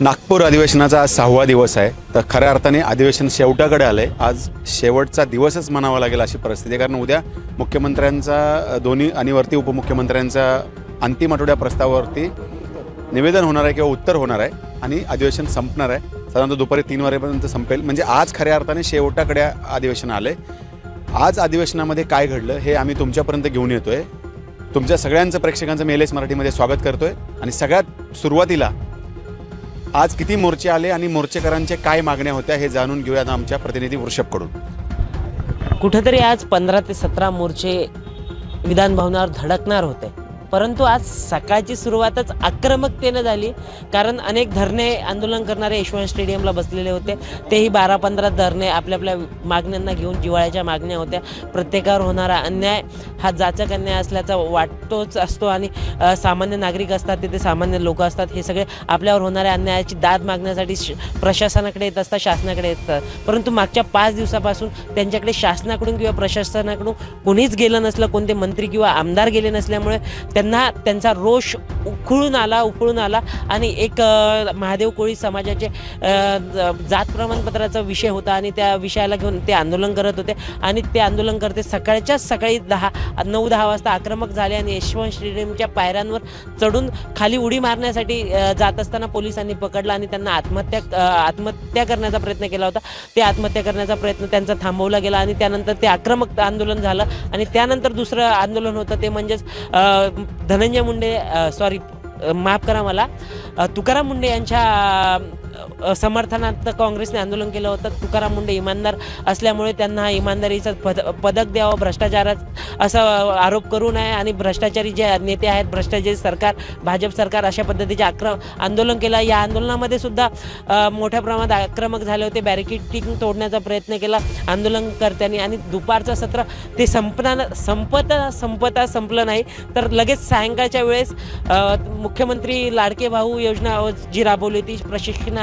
नागपूर अधिवेशनाचा आज सहावा दिवस आहे. तर खऱ्या अर्थाने अधिवेशन शेवटाकडे आलं आहे आज शेवटचा दिवसच म्हणावा लागेल अशी परिस्थिती आहे. कारण उद्या मुख्यमंत्र्यांचा दोन्ही आणि वरती उपमुख्यमंत्र्यांचा अंतिम आठवड्या प्रस्तावावरती निवेदन होणार आहे किंवा उत्तर होणार आहे आणि अधिवेशन संपणार आहे. साधारणतः दुपारी तीन वाजेपर्यंत संपेल. म्हणजे आज खऱ्या अर्थाने शेवटाकडे अधिवेशन आलं आहे आज अधिवेशनामध्ये काय घडलं हे आम्ही तुमच्यापर्यंत घेऊन येतो आहे तुमच्या सगळ्यांचं प्रेक्षकांचं मेलेस मराठीमध्ये स्वागत करतोय. आणि सगळ्यात सुरुवातीला आज किती मोर्चे आले आणि मोर्चेकरांच्या काय मागण्या होत्या हे जाणून घेऊयात आता आमच्या प्रतिनिधी वृषभकडून. कुठेतरी आज पंधरा ते सतरा मोर्चे विधान भवनावर धडकणार होते. परंतु आज सकाळची सुरुवातच आक्रमकतेनं झाली. कारण अनेक धरणे आंदोलन करणारे यशवंत स्टेडियमला बसलेले होते. तेही बारा पंधरा धरणे आपल्या आपल्या मागण्यांना घेऊन जिवाळ्याच्या मागण्या होत्या. प्रत्येकावर होणारा अन्याय हा जाचक अन्याय असल्याचा वाटतोच असतो आणि सामान्य नागरिक असतात तिथे सामान्य लोक असतात. हे सगळे आपल्यावर होणाऱ्या अन्यायाची दाद मागण्यासाठी श- प्रशासनाकडे येत असतात शासनाकडे येतात परंतु मागच्या पाच दिवसापासून त्यांच्याकडे शासनाकडून किंवा प्रशासनाकडून कोणीच गेलं नसलं कोणते मंत्री किंवा आमदार गेले नसल्यामुळे त्यांना त्यांचा रोष उखळून आला उखळून आला आणि एक महादेव कोळी समाजाचे जात प्रमाणपत्राचा विषय होता आणि त्या विषयाला घेऊन ते आंदोलन करत होते आणि ते आंदोलन करते सकाळच्याच सकाळी दहा नऊ दहा वाजता आक्रमक झाले आणि यशवंत स्टेडियमच्या पायऱ्यांवर चढून खाली उडी मारण्यासाठी जात असताना पोलिसांनी पकडला आणि त्यांना आत्महत्या आत्महत्या करण्याचा प्रयत्न केला होता. ते आत्महत्या करण्याचा प्रयत्न त्यांचा थांबवला गेला आणि त्यानंतर ते आक्रमक आंदोलन झालं आणि त्यानंतर दुसरं आंदोलन होतं ते म्हणजेच धनंजय मुंडे सॉरी माफ करा मला. तुकाराम मुंडे यांच्या समर्थनार्थ काँग्रेसने आंदोलन केलं होतं. तुकाराम मुंडे इमानदार असल्यामुळे त्यांना इमानदारीचं पद पदक द्यावं भ्रष्टाचारात असा आरोप करू नये आणि भ्रष्टाचारी जे नेते आहेत भ्रष्टाचारी सरकार भाजप सरकार अशा पद्धतीचे आक्र आंदोलन केलं. या आंदोलनामध्ये सुद्धा मोठ्या प्रमाणात आक्रमक झाले होते. बॅरिकेटिंग तोडण्याचा प्रयत्न केला आंदोलनकर्त्यांनी आणि दुपारचं सत्र ते संपणार संपता संपता संपलं नाही. तर लगेच सायंकाळच्या वेळेस मुख्यमंत्री लाडके भाऊ योजना जी राबवली होती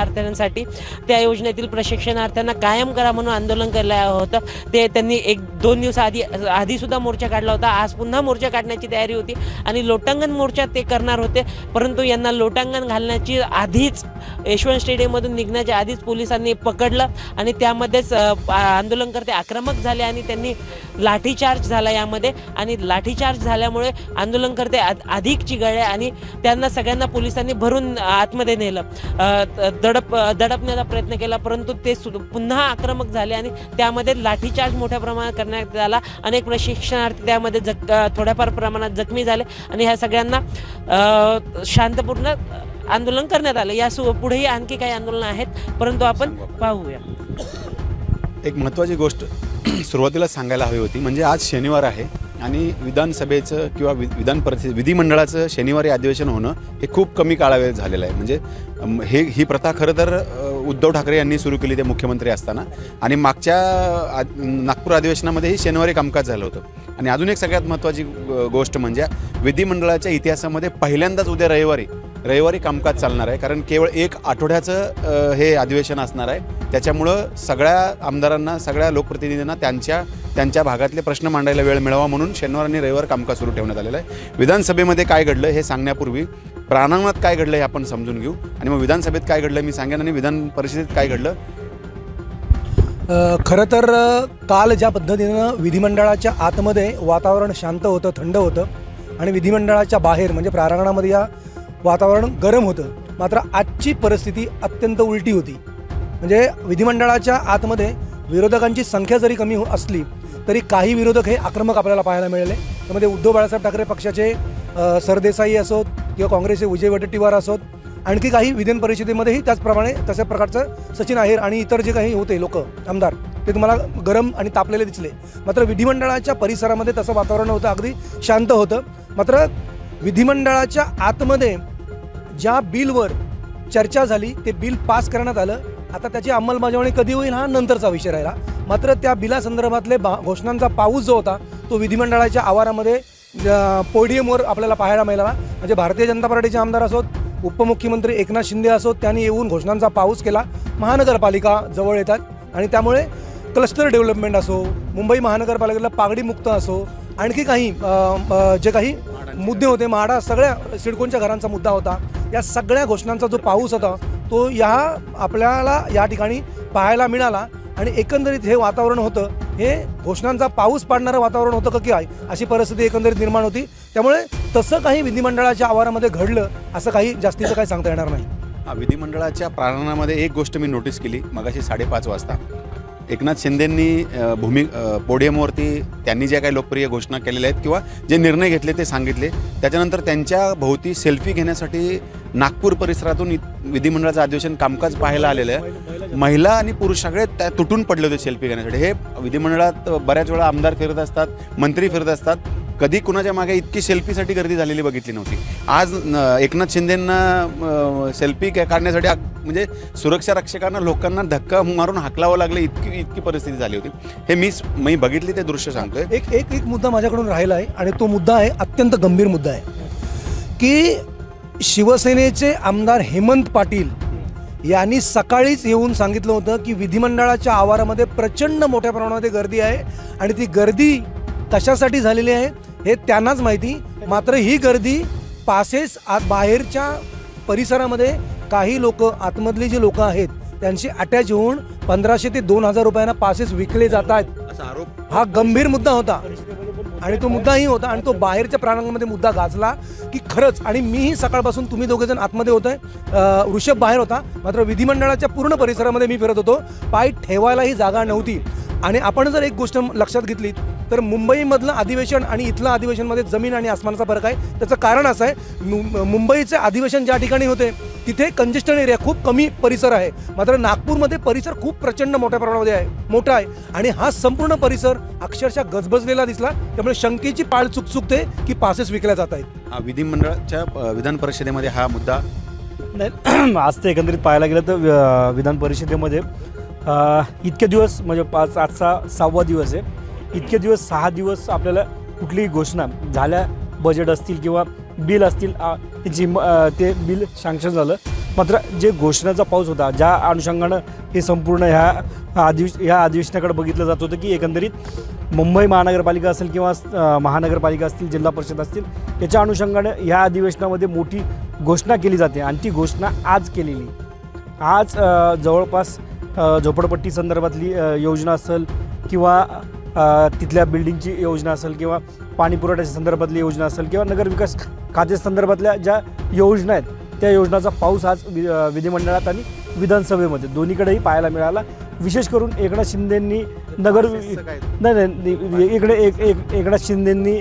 प्रशिक्षणार्थ्यांसाठी त्या योजनेतील प्रशिक्षणार्थ्यांना कायम करा म्हणून आंदोलन केलं होतं. ते त्यांनी एक दोन दिवस आधी आधीसुद्धा मोर्चा काढला होता. आज पुन्हा मोर्चा काढण्याची तयारी होती. आणि लोटांगण मोर्चा ते करणार होते. परंतु यांना लोटांगण घालण्याची आधीच यशवंत स्टेडियममधून निघण्याच्या आधीच पोलिसांनी पकडलं. आणि त्यामध्येच आंदोलनकर्ते आक्रमक झाले आणि त्यांनी लाठीचार्ज झाला यामध्ये. आणि लाठीचार्ज झाल्यामुळे आंदोलनकर्ते अधिक चिघळले आणि त्यांना सगळ्यांना पोलिसांनी भरून आतमध्ये नेलं. दडप दडपण्याचा प्रयत्न केला. परंतु ते पुन्हा आक्रमक झाले आणि त्यामध्ये लाठीचार्ज मोठ्या प्रमाणात करण्यात आला. अनेक प्रशिक्षणार्थी त्यामध्ये अ, थोड्याफार प्रमाणात जखमी झाले आणि ह्या सगळ्यांना शांतपूर्ण आंदोलन करण्यात आलं. या सु पुढेही आणखी काही आंदोलनं आहेत परंतु आपण पाहूया. एक महत्त्वाची गोष्ट सुरुवातीला सांगायला हवी होती म्हणजे आज शनिवार आहे आणि विधानसभेचं किंवा वि विधान परिषद विधिमंडळाचं शनिवारी अधिवेशन होणं हे खूप कमी काळावेळ झालेलं आहे. म्हणजे हे ही प्रथा खरं तर उद्धव ठाकरे यांनी सुरू केली ते मुख्यमंत्री असताना. आणि मागच्या नागपूर अधिवेशनामध्येही शनिवारी कामकाज झालं होतं. आणि अजून एक सगळ्यात महत्त्वाची गोष्ट म्हणजे विधिमंडळाच्या इतिहासामध्ये पहिल्यांदाच उद्या रविवारी रविवारी कामकाज चालणार आहे. कारण केवळ एक आठवड्याचं हे अधिवेशन असणार आहे. त्याच्यामुळं सगळ्या आमदारांना सगळ्या लोकप्रतिनिधींना त्यांच्या त्यांच्या भागातले प्रश्न मांडायला वेळ मिळावा म्हणून शनिवार आणि रविवार कामकाज सुरू ठेवण्यात आलेलं आहे. विधानसभेमध्ये काय घडलं हे सांगण्यापूर्वी प्राणांगणात काय घडलं हे आपण समजून घेऊ. आणि मग विधानसभेत काय घडलं मी सांगेन आणि विधान परिषदेत काय घडलं? खरं तर काल ज्या पद्धतीनं विधिमंडळाच्या आतमध्ये वातावरण शांत होतं थंड होतं आणि विधिमंडळाच्या बाहेर म्हणजे प्रांगणामध्ये या वातावरण गरम होतं मात्र आजची परिस्थिती अत्यंत उलटी होती. म्हणजे विधिमंडळाच्या आतमध्ये विरोधकांची संख्या जरी कमी हो- असली तरी काही विरोधक हे आक्रमक आपल्याला पाहायला मिळाले. त्यामध्ये उद्धव बाळासाहेब ठाकरे पक्षाचे सरदेसाई असोत किंवा काँग्रेसचे विजय वडेट्टीवार असोत आणखी काही विधान परिषदेमध्येही त्याचप्रमाणे तशा प्रकारचं सचिन आहेर आणि इतर जे काही होते लोक आमदार ते तुम्हाला गरम आणि तापलेले दिसले. मात्र विधिमंडळाच्या परिसरामध्ये तसं वातावरण होतं अगदी शांत होतं. मात्र विधिमंडळाच्या आतमध्ये ज्या बिलवर चर्चा झाली ते बिल पास करण्यात आलं. आता त्याची अंमलबजावणी कधी होईल हा नंतरचा विषय राहिला. मात्र त्या बिलासंदर्भातले बा घोषणांचा पाऊस जो होता तो विधिमंडळाच्या आवारामध्ये पोडियमवर आपल्याला पाहायला मिळाला म्हणजे भारतीय जनता पार्टीचे आमदार असोत उपमुख्यमंत्री एकनाथ शिंदे असोत त्यांनी येऊन घोषणांचा पाऊस केला. महानगरपालिका जवळ येतात. आणि त्यामुळे क्लस्टर डेव्हलपमेंट असो मुंबई महानगरपालिकेला पागडी मुक्त असो आणखी काही जे काही मुद्दे होते म्हाडा सगळ्या सिडकोनच्या घरांचा मुद्दा होता. या सगळ्या घोषणांचा जो पाऊस होता तो या आपल्याला या ठिकाणी पाहायला मिळाला. आणि एकंदरीत हे वातावरण होतं हे घोषणांचा पाऊस पाडणारं वातावरण होतं का की आहे? अशी परिस्थिती एकंदरीत निर्माण होती. त्यामुळे तसं काही विधिमंडळाच्या आवारामध्ये घडलं असं काही जास्तीचं काही सांगता येणार नाही. हा, विधिमंडळाच्या प्रांगणामध्ये एक गोष्ट मी नोटीस केली मगाशी साडेपाच वाजता. एकनाथ शिंदेंनी भूमी पोडियमवरती त्यांनी ज्या काही लोकप्रिय घोषणा केलेल्या आहेत किंवा जे निर्णय घेतले ते सांगितले त्याच्यानंतर त्यांच्या भोवती सेल्फी घेण्यासाठी नागपूर परिसरातून विधिमंडळाचं अधिवेशन कामकाज पाहायला आलेलं आहे. महिला आणि पुरुष सगळे त्या तुटून पडले होते सेल्फी घेण्यासाठी. हे विधिमंडळात बऱ्याच वेळा आमदार फिरत असतात मंत्री फिरत असतात. कधी कुणाच्या मागे इतकी सेल्फीसाठी गर्दी झालेली बघितली नव्हती. आज एकनाथ शिंदेंना सेल्फी काढण्यासाठी म्हणजे सुरक्षा रक्षकांना लोकांना धक्का मारून हाकलावं लागलं इतकी इतकी परिस्थिती झाली होती. हे मीच मी बघितली ते दृश्य सांगतोय. एक एक एक मुद्दा माझ्याकडून राहिला आहे आणि तो मुद्दा आहे अत्यंत गंभीर मुद्दा आहे. की शिवसेनेचे आमदार हेमंत पाटील यांनी सकाळीच येऊन सांगितलं होतं की विधिमंडळाच्या आवारामध्ये प्रचंड मोठ्या प्रमाणामध्ये गर्दी आहे आणि ती गर्दी कशासाठी झालेली आहे? हे त्यांनाच माहिती. मात्र ही गर्दी पासेस आत बाहेरच्या परिसरामध्ये काही लोक आतमधली जी लोक आहेत त्यांची अटॅच होऊन पंधराशे ते दोन हजार रुपयांना पासेस विकले जात आहेत. हा गंभीर मुद्दा होता. आणि तो मुद्दाही होता आणि तो बाहेरच्या प्रांगणामध्ये मुद्दा गाजला की खरंच आणि मीही सकाळपासून तुम्ही दोघे जण आतमध्ये होतोय. ऋषभ बाहेर होता मात्र विधिमंडळाच्या पूर्ण परिसरामध्ये मी फिरत होतो. पाय ठेवायलाही जागा नव्हती. आणि आपण जर एक गोष्ट लक्षात घेतली तर मुंबईमधलं अधिवेशन आणि इथलं अधिवेशनमध्ये जमीन आणि आसमानाचा फरक आहे. त्याचं कारण असं आहे मु- मुंबईचे अधिवेशन ज्या ठिकाणी होते तिथे कंजेस्टन एरिया खूप कमी परिसर आहे. मात्र नागपूरमध्ये परिसर खूप प्रचंड मोठ्या प्रमाणामध्ये आहे मोठा आहे. आणि हा संपूर्ण परिसर अक्षरशः गजबजलेला दिसला. त्यामुळे शंकेची पाळ चुकचुकते की पासेस विकल्या जात आहेत. हा विधिमंडळाच्या विधान परिषदेमध्ये हा मुद्दा नाही आज ते एकंदरीत पाहायला गेलं तर विधान परिषदेमध्ये इतके दिवस म्हणजे पाच आजचा सहावा दिवस आहे. इतके दिवस सहा दिवस आपल्याला कुठलीही घोषणा झाल्या बजेट असतील किंवा बिल असतील अ, त्याची म- ते बिल सँक्शन झालं. मात्र जे घोषणाचा पाऊस होता ज्या अनुषंगानं हे संपूर्ण ह्या अधिवेश ह्या अधिवेशनाकडे बघितलं जात होतं की एकंदरीत मुंबई महानगरपालिका असेल किंवा महानगरपालिका असतील जिल्हा परिषद असतील याच्या अनुषंगानं ह्या अधिवेशनामध्ये मोठी घोषणा केली जाते आणि ती घोषणा आज केलेली. आज जवळपास झोपडपट्टी संदर्भातली योजना असेल किंवा तिथल्या बिल्डिंगची योजना असेल किंवा पाणी पुरवठ्याच्या संदर्भातली योजना असेल किंवा नगरविकास खाते संदर्भातल्या ज्या योजना आहेत त्या योजनाचा पाऊस आज वि विधिमंडळात आणि विधानसभेमध्ये दोन्हीकडेही पाहायला मिळाला. विशेष करून एकनाथ शिंदेंनी नगर नाही नाही इकडे एक एक एकनाथ शिंदेंनी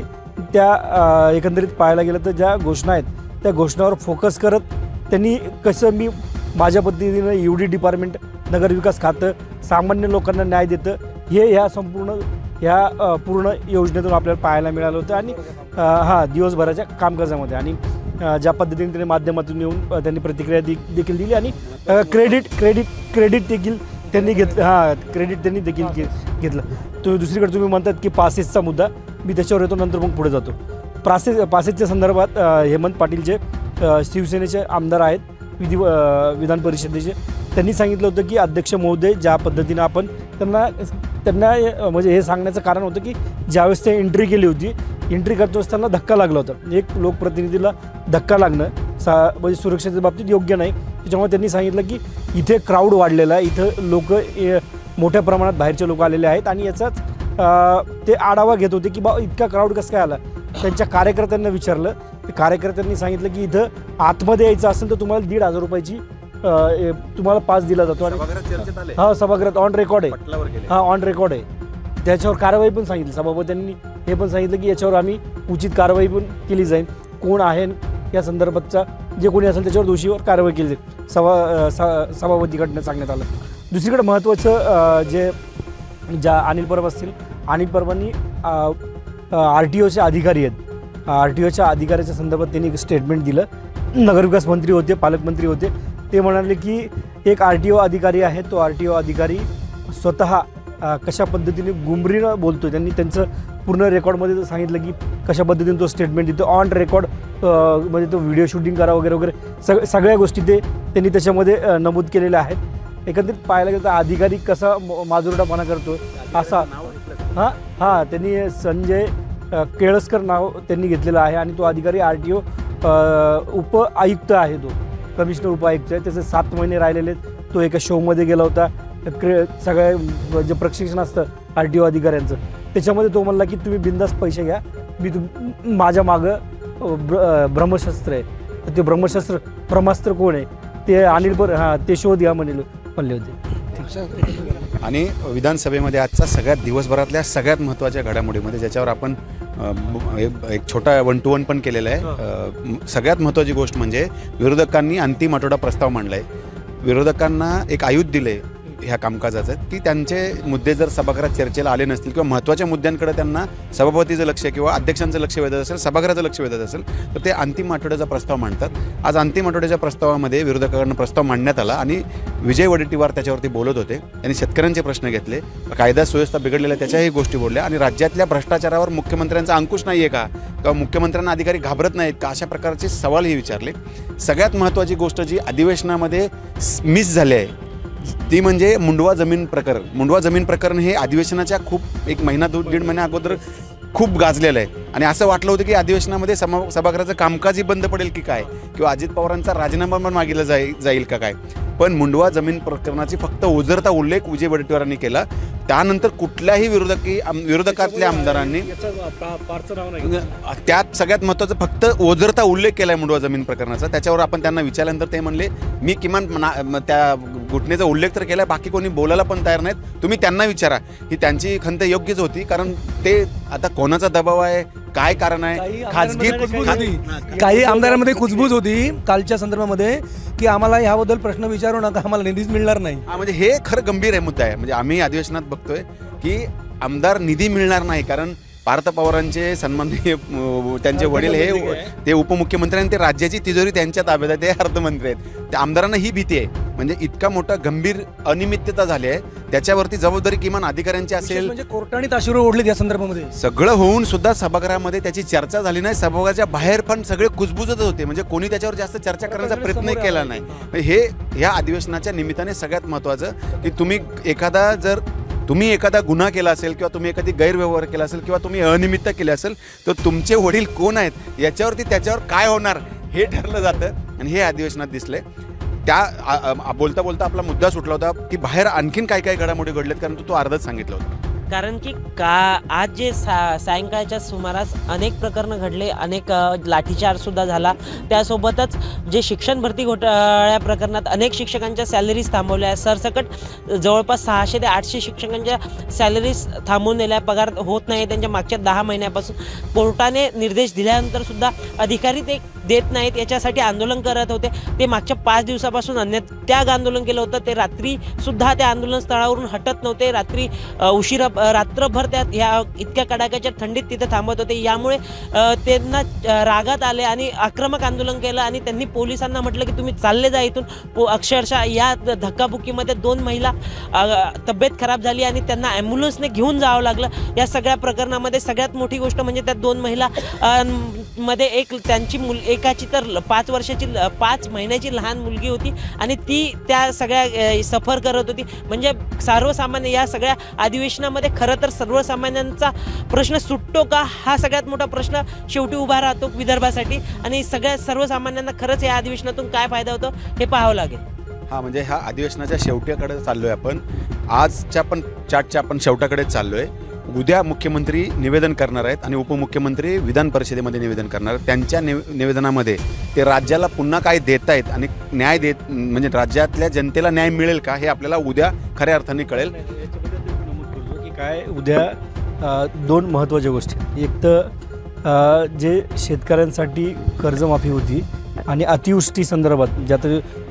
त्या एकंदरीत पाहायला गेलं तर ज्या घोषणा आहेत त्या घोषणावर फोकस करत त्यांनी कसं मी माझ्या पद्धतीनं यू डी डिपार्टमेंट नगरविकास खातं सामान्य लोकांना न्याय देतं हे ह्या संपूर्ण ह्या पूर्ण योजनेतून आपल्याला पाहायला मिळालं होतं आणि हां हा दिवसभराच्या कामकाजामध्ये आणि ज्या पद्धतीने त्यांनी माध्यमातून येऊन त्यांनी प्रतिक्रिया दे देखील दिली आणि क्रेडिट क्रेडिट क्रेडिट देखील त्यांनी घेतलं हां क्रेडिट त्यांनी देखील घे घेतलं. तुम्ही दुसरीकडे तुम्ही म्हणतात की पासेसचा मुद्दा मी त्याच्यावर येतो नंतर मग पुढे जातो. प्रासेस पासेसच्या संदर्भात हेमंत पाटील जे शिवसेनेचे आमदार आहेत विधी विधान परिषदेचे त्यांनी सांगितलं होतं की अध्यक्ष महोदय ज्या पद्धतीनं आपण त्यांना त्यांना म्हणजे हे सांगण्याचं कारण होतं की ज्यावेळेस ते एंट्री केली होती एंट्री करतो असताना धक्का लागला होता. म्हणजे एक लोकप्रतिनिधीला धक्का लागणं सा म्हणजे सुरक्षेच्या बाबतीत योग्य नाही. त्याच्यामुळे त्यांनी सांगितलं की इथे क्राऊड वाढलेला आहे इथं लोक मोठ्या प्रमाणात बाहेरचे लोक आलेले आहेत आणि याचाच ते आढावा घेत होते की बा इतका क्राऊड कसं काय आला? त्यांच्या कार्यकर्त्यांना विचारलं. कार्यकर्त्यांनी सांगितलं की इथं आतमध्ये यायचं असेल तर तुम्हाला दीड हजार रुपयाची अ, तुम्हाला पास दिला जातो आणि सभागृहात चर्चेत आले. हा सभागृहात ऑन रेकॉर्ड आहे. पटलावर गेले. हा ऑन रेकॉर्ड आहे. त्याच्यावर कारवाई पण सांगितली. सभापतींनी हे पण सांगितलं की याच्यावर आम्ही उचित कारवाई पण केली जाईल. कोण आहे या संदर्भातचा? जे कोणी असेल त्याच्यावर दोषीवर कारवाई केली जाईल. सभा अ, स- सभापतीकडनं सांगण्यात आलं. दुसरीकडे महत्त्वाचं अ, जे ज्या अनिल परब असतील अनिल परबांनी आर टी ओचे अधिकारी आहेत. आर टी ओच्या अधिकाऱ्याच्या संदर्भात त्यांनी एक स्टेटमेंट दिलं. नगरविकास मंत्री होते पालकमंत्री होते. ते म्हणाले की एक आर टी ओ अधिकारी आहे तो आर टी ओ अधिकारी स्वतः कशा पद्धतीने गुमरीनं बोलतो त्यांनी त्यांचं पूर्ण रेकॉर्डमध्ये सांगितलं की कशा पद्धतीने तो स्टेटमेंट देतो ऑन रेकॉर्ड म्हणजे तो व्हिडिओ शूटिंग करा वगैरे वगैरे सग सगळ्या गोष्टी ते त्यांनी त्याच्यामध्ये नमूद केलेल्या आहेत. एकंदरीत पाहायला गेलं तर अधिकारी कसा म- माजुरडापणा करतो असा हां हां त्यांनी संजय केळसकर नाव त्यांनी घेतलेलं आहे आणि तो अधिकारी आर टी ओ उप आयुक्त आहे तो. कमिशनर उपायुक्त आहे त्याचे सात महिने राहिलेले आहेत. तो एका शोमध्ये गेला होता. क्रे सगळ्या जे प्रशिक्षण असतं आर टी ओ अधिकाऱ्यांचं त्याच्यामध्ये तो म्हणला की तुम्ही बिंदास पैसे घ्या. मी तुम माझ्या मागं ब्र ब्रह्मशस्त्र आहे. तर ते ब्रह्मशस्त्र ब्रह्मास्त्र कोण आहे? ते अनिल बर हां ते शोध घ्या म्हणले म्हणले होते. आणि विधानसभेमध्ये आजचा सगळ्यात दिवसभरातल्या सगळ्यात महत्त्वाच्या घडामोडीमध्ये ज्याच्यावर आपण एक छोटा वन टू वन पण केलेला आहे. सगळ्यात महत्त्वाची गोष्ट म्हणजे विरोधकांनी अंतिम आठवडा प्रस्ताव मांडला आहे विरोधकांना एक आयुध दिले ह्या कामकाजाचं की त्यांचे मुद्दे जर सभागृहात चर्चेला आले नसतील किंवा महत्त्वाच्या मुद्द्यांकडे त्यांना सभापतीचं लक्ष किंवा अध्यक्षांचं लक्ष वेधत असेल सभागृहाचं लक्ष वेधत असेल तर ते अंतिम आठवड्याचा प्रस्ताव मांडतात. आज अंतिम आठवड्याच्या प्रस्तावामध्ये विरोधकांना प्रस्ताव मांडण्यात आला आणि विजय वडेट्टीवार त्याच्यावरती बोलत होते. त्यांनी शेतकऱ्यांचे प्रश्न घेतले कायदा सुव्यवस्था बिघडलेल्या त्याच्याही गोष्टी बोलल्या आणि राज्यातल्या भ्रष्टाचारावर मुख्यमंत्र्यांचा अंकुश नाही आहे का? किंवा मुख्यमंत्र्यांना अधिकारी घाबरत नाहीत का? अशा प्रकारचे सवालही विचारले. सगळ्यात महत्त्वाची गोष्ट जी अधिवेशनामध्ये मिस झाली आहे ती म्हणजे मुंडवा जमीन प्रकरण. मुंडवा जमीन प्रकरण हे अधिवेशनाच्या खूप एक महिना दोन दीड महिन्या अगोदर खूप गाजलेलं आहे. आणि असं वाटलं होतं की अधिवेशनामध्ये समा सभागृहाचं कामकाजही बंद पडेल की काय? किंवा अजित पवारांचा राजीनामा पण मागितला जाईल जाईल का काय? पण मुंडवा जमीन प्रकरणाची फक्त ओझरता उल्लेख विजय वडेट्टीवारांनी केला. त्यानंतर कुठल्याही विरोधकी विरोधकातल्या आमदारांनी त्यात सगळ्यात महत्त्वाचं फक्त ओझरता उल्लेख केला आहे मुंडवा जमीन प्रकरणाचा. त्याच्यावर आपण त्यांना विचारल्यानंतर ते म्हणले मी किमान त्या घटनेचा उल्लेख तर केला बाकी कोणी बोलायला पण तयार नाहीत. तुम्ही त्यांना विचारा. ही त्यांची खंत योग्यच होती कारण ते आता कोणाचा दबाव आहे? काय कारण आहे? खाजगी काही आमदारांमध्ये कुजबूज होती कालच्या संदर्भामध्ये की आम्हाला ह्याबद्दल प्रश्न विचारू नका आम्हाला निधीच मिळणार नाही. हा म्हणजे हे खरं गंभीर आहे मुद्दा आहे. म्हणजे आम्ही अधिवेशनात बघतोय की आमदार निधी मिळणार नाही कारण पार्थ पवारांचे सन्माननीय त्यांचे वडील हे ते उपमुख्यमंत्री आणि ते राज्याची तिजोरी त्यांच्या ताब्यात आहे ते अर्थमंत्री आहेत. त्या आमदारांना ही भीती आहे. म्हणजे इतका मोठा गंभीर अनियमितता झाली आहे. त्याच्यावरती जबाबदारी किमान अधिकाऱ्यांची असेल. म्हणजे कोर्टाने ताशुरू ओढलेत या संदर्भामध्ये. सगळं होऊन सुद्धा सभागृहामध्ये त्याची चर्चा झाली नाही. सभागृहाच्या बाहेर पण सगळे कुजबुजत होते. म्हणजे कोणी त्याच्यावर जास्त चर्चा करण्याचा प्रयत्न केला नाही. हे ह्या अधिवेशनाच्या निमित्ताने सगळ्यात महत्त्वाचं की तुम्ही एखादा जर तुम्ही एखादा गुन्हा केला असेल किंवा तुम्ही एखादी गैरव्यवहार केला असेल किंवा तुम्ही अनिमित्त केले असेल तर तुमचे वडील कोण आहेत? याच्यावरती त्याच्यावर काय होणार? हे ठरलं जातं आणि हे अधिवेशनात दिसले त्या बोलता बोलता आपला मुद्दा सुटला होता की बाहेर आणखीन काय काय घडामोडी घडल्यात? कारण तू तो अर्धच सांगितलं होतं. कारण की का आज जे सा सायंकाळच्या सुमारास अनेक प्रकरणं घडले अनेक लाठीचारसुद्धा झाला. त्यासोबतच जे शिक्षण भरती घोटाळ्या प्रकरणात अनेक शिक्षकांच्या सॅलरीज थांबवल्या. सरसकट जवळपास सहाशे ते आठशे शिक्षकांच्या सॅलरीज थांबवून दिल्या पगार होत नाही. त्यांच्या मागच्या दहा महिन्यापासून कोर्टाने निर्देश दिल्यानंतरसुद्धा अधिकारी ते देत नाहीत याच्यासाठी आंदोलन करत होते. ते मागच्या पाच दिवसापासून अन्य त्याग आंदोलन केलं होतं. ते रात्रीसुद्धा त्या आंदोलन स्थळावरून हटत नव्हते. रात्री उशिरा रात्रभर त्यात ह्या इतक्या कडाक्याच्या थंडीत तिथे थांबत होते. यामुळे त्यांना रागात आले आणि आक्रमक आंदोलन केलं आणि त्यांनी पोलिसांना म्हटलं की तुम्ही चालले जा इथून. पो अक्षरशः या धक्काबुक्कीमध्ये दोन महिला तब्येत खराब झाली आणि त्यांना ॲम्ब्युलन्सने घेऊन जावं लागलं. या सगळ्या प्रकरणामध्ये सगळ्यात मोठी गोष्ट म्हणजे त्या दोन महिला मध्ये एक त्यांची मुल एक एकाची तर ल- पाच वर्षाची ल- पाच महिन्याची लहान मुलगी होती आणि ती त्या सगळ्या सफर करत होती. म्हणजे सर्वसामान्य या सगळ्या अधिवेशनामध्ये खरं तर सर्वसामान्यांचा प्रश्न सुटतो का? हा सगळ्यात मोठा प्रश्न शेवटी उभा राहतो विदर्भासाठी. आणि सगळ्या सर्वसामान्यांना खरंच या अधिवेशनातून काय फायदा होतो हे पाहावं लागेल. हा म्हणजे ह्या अधिवेशनाच्या शेवट्याकडे आहे आपण. आजच्या पण चाटच्या आपण शेवटाकडे आहे उद्या मुख्यमंत्री निवेदन करणार आहेत आणि उपमुख्यमंत्री विधान परिषदेमध्ये निवेदन करणार आहेत. त्यांच्या निव निवेदनामध्ये ते राज्याला पुन्हा काय देत आहेत आणि न्याय देत म्हणजे राज्यातल्या जनतेला न्याय मिळेल का हे आपल्याला उद्या खऱ्या अर्थाने कळेल. की काय उद्या दोन महत्त्वाच्या गोष्टी एक तर जे शेतकऱ्यांसाठी कर्जमाफी होती आणि अतिवृष्टी संदर्भात ज्यात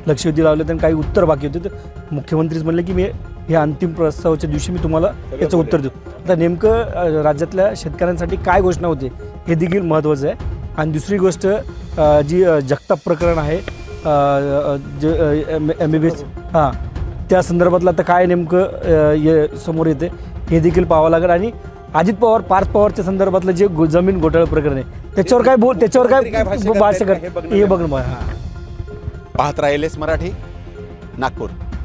लक्षवेधी लावले तर काही उत्तर बाकी होते. तर मुख्यमंत्रीच म्हणले की मी हे अंतिम प्रस्तावाच्या दिवशी मी तुम्हाला याचं उत्तर देऊ. आता नेमकं राज्यातल्या शेतकऱ्यांसाठी काय घोषणा होते हे देखील महत्त्वाचं आहे. आणि दुसरी गोष्ट जी जगताप प्रकरण आहे जे एम बी बी एस हां त्या संदर्भातलं आता काय नेमकं ये समोर येते हे देखील पाहावं लागेल. आणि अजित पवार पार्थ पवारच्या संदर्भातलं जे गो- जमीन घोटाळा प्रकरण आहे त्याच्यावर काय बोल त्याच्यावर काय भाष्य कर हे हे हां. पाहत राहिलेस मराठी नागपूर.